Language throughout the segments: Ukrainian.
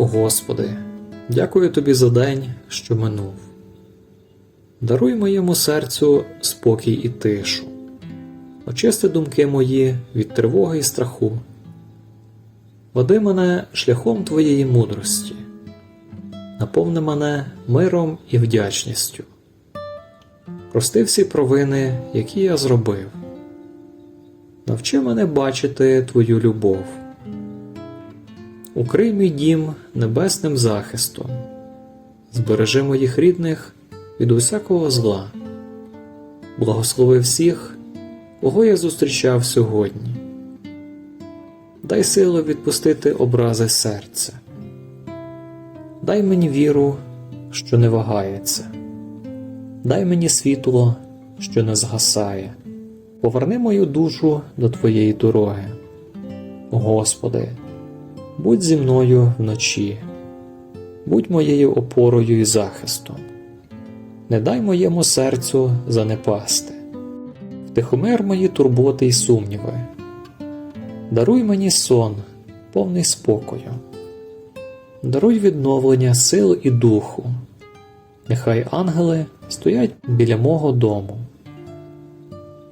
Господи, дякую Тобі за день, що минув. Даруй моєму серцю спокій і тишу, очисти думки мої від тривоги і страху. Води мене шляхом Твоєї мудрості, наповни мене миром і вдячністю. Прости всі провини, які я зробив. Навчи мене бачити Твою любов. Укрий мій дім небесним захистом, збережи моїх рідних від усякого зла, благослови всіх, кого я зустрічав сьогодні. Дай силу відпустити образи серця, дай мені віру, що не вагається, дай мені світло, що не згасає, поверни мою душу до Твоєї дороги. Господи, будь зі мною вночі, будь моєю опорою і захистом. Не дай моєму серцю занепасти, втихомир мої турботи й сумніви. Даруй мені сон, повний спокою, даруй відновлення сил і духу. Нехай ангели стоять біля мого дому.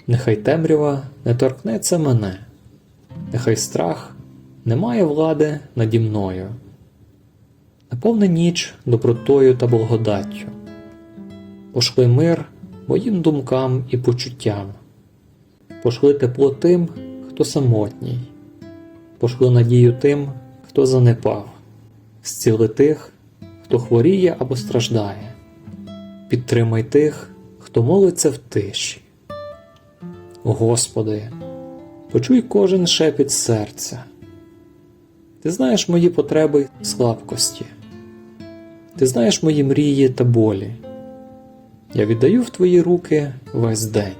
Нехай темрява не торкнеться мене, нехай страх не має влади наді мною. Наповни ніч добротою та благодаттю. Пошли мир моїм думкам і почуттям, пошли тепло тим, хто самотній, пошли надію тим, хто занепав, зціли тих, хто хворіє або страждає, підтримай тих, хто молиться в тиші. Господи, почуй кожен шепіт серця. Ти знаєш мої потреби слабкості, ти знаєш мої мрії та болі. Я віддаю в твої руки весь день.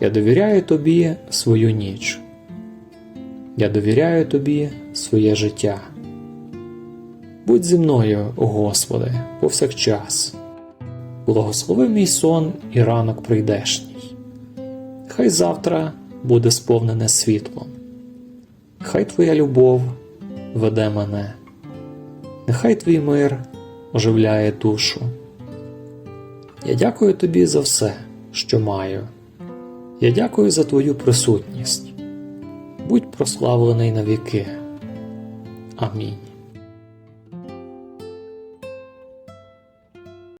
Я довіряю тобі свою ніч. Я довіряю тобі своє життя. Будь зі мною, Господи, повсякчас. Благослови мій сон і ранок прийдешній. Хай завтра буде сповнене світлом. Хай Твоя любов веде мене, нехай твій мир оживляє душу. Я дякую тобі за все, що маю. Я дякую за твою присутність. Будь прославлений на віки. Амінь.